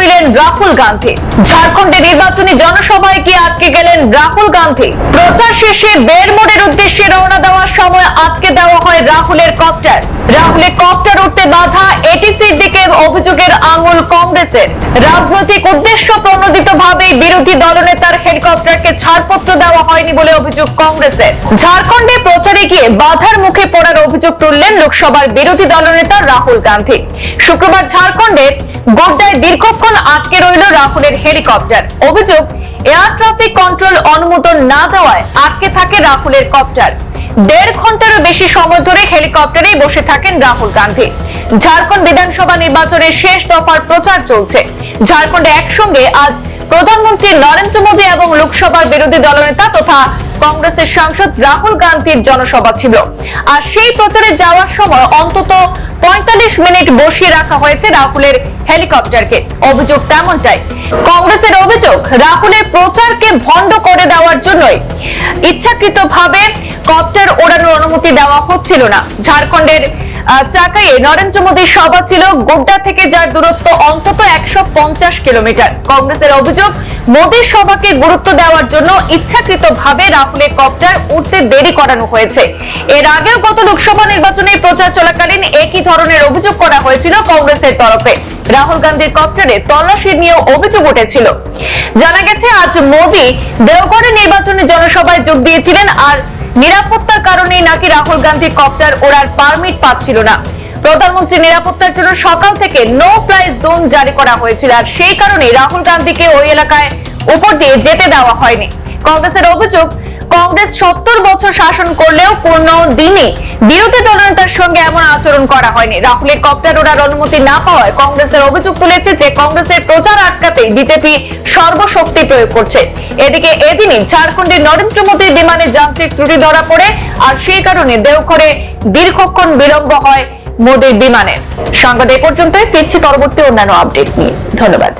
রইলেন রাহুল গান্ধী। ঝাড়খণ্ডে নির্বাচনী জনসভায় গিয়ে আটকে গেলেন রাহুল গান্ধী। প্রচার শেষে বেরমোড়ের উদ্দেশ্যে রওনা দেওয়ার সময় আটকে দেওয়া হয় রাহুলের কপ্টার। রাহুলের কপ্টার উঠতে বাধা এটিসির দিকে অভিযোগের আঙুল কংগ্রেসের। রাজনৈতিক উদ্দেশ্য প্রণোদিত ভাবে বিরোধী দলনেতার হেলিকপ্টারকে ছাড়পত্র দেওয়া হয়নি বলে অভিযোগ কংগ্রেসের। ঝাড়খণ্ডে প্রচারে গিয়ে বাধার মুখে পড়ার অভিযোগ তুললেন লোকসভার বিরোধী দলনেতা রাহুল গান্ধী। শুক্রবার ঝাড়খণ্ডে গোড্ডায় দীর্ঘক্ষণ আটকে রইল রাহুলের হেলিকপ্টার। অভিযোগ এয়ার ট্রাফিক কন্ট্রোল অনুমোদন না দেওয়ায় আটকে থাকে রাহুলের কপ্টার। দেড় ঘন্টারও বেশি সময় ধরে হেলিকপ্টারেই বসে থাকেন রাহুল গান্ধী। ঝাড়খণ্ড বিধানসভা নির্বাচনের শেষ দফার প্রচার চলছে। ঝাড়খণ্ডে একসঙ্গে আজ প্রধানমন্ত্রী নরেন্দ্র মোদী এবং লোকসভার বিরোধী দলনেতা তথা কংগ্রেসের সাংসদ রাহুল গান্ধীর জনসভা ছিল। আর সেই প্রচারে যাওয়ার সময় অন্তত পঁয়তাল্লিশ মিনিট বসিয়ে রাখা হয়েছে রাহুলের হেলিকপ্টারকে। অভিযোগ তেমনটাই। কংগ্রেসের অভিযোগ, রাহুলের প্রচারকে ভণ্ড করে দেওয়ার জন্যই ইচ্ছাকৃতভাবে কপ্টার ওড়ানোর অনুমতি দেওয়া হচ্ছিল না। ঝাড়খণ্ডের চাকাইয়ে নরেন্দ্র মোদীর সভা ছিল গোড্ডা থেকে যার দূরত্ব অন্তত একশো পঞ্চাশ কিলোমিটার। কংগ্রেসের অভিযোগ, মোদীর সভাকে গুরুত্ব দেওয়ার জন্য ইচ্ছাকৃতভাবে রাহুলের কপ্টার উঠতে দেরি করানো হয়েছে। এর আগেও গত লোকসভা নির্বাচনে প্রচার চলাকালীন একই ধরনের অভিযোগ করা হয়েছিল কংগ্রেসের তরফে। রাহুল গান্ধীর কপ্টারে তল্লাশি নিয়ে অভিযোগ উঠেছিল। জানা গেছে, আজ মোদী দেওগড়ে নির্বাচনী জনসভায় যোগ দিয়েছিলেন আর নিরাপত্তার কারণে নাকি রাহুল গান্ধী কপ্টার ওড়ার পারমিট পাচ্ছিল না। প্রধানমন্ত্রী নিরাপত্তার জন্য সকাল থেকে নো ফ্লাই জোন জারি করা হয়েছিল আর সেই কারণে রাহুল গান্ধীকে ওই এলাকায় উপর দিয়ে যেতে দেওয়া হয়নি। কংগ্রেসের অভিযোগ কংগ্রেস সত্তর বছর শাসন করলেও কোন দিনে বিরোধী দলনেতার সঙ্গে এমন আচরণ করা হয়নি। রাহুলের কপ্টার ওড়ার অনুমতি না পাওয়ায় কংগ্রেসের অভিযোগ তুলেছে যে কংগ্রেসের প্রচার আটকাতে বিজেপি সর্বশক্তি প্রয়োগ করছে। এদিকে এদিনই ঝাড়খণ্ডের নরেন্দ্র মোদীর বিমানে যান্ত্রিক ত্রুটি ধরা পড়ে আর সেই কারণে দেওঘরে দীর্ঘক্ষণ বিলম্ব হয় মোদীর বিমানের সংবাদ এ পর্যন্তই, ফিরছি পরবর্তী অন্যান্য আপডেট নিয়ে। ধন্যবাদ।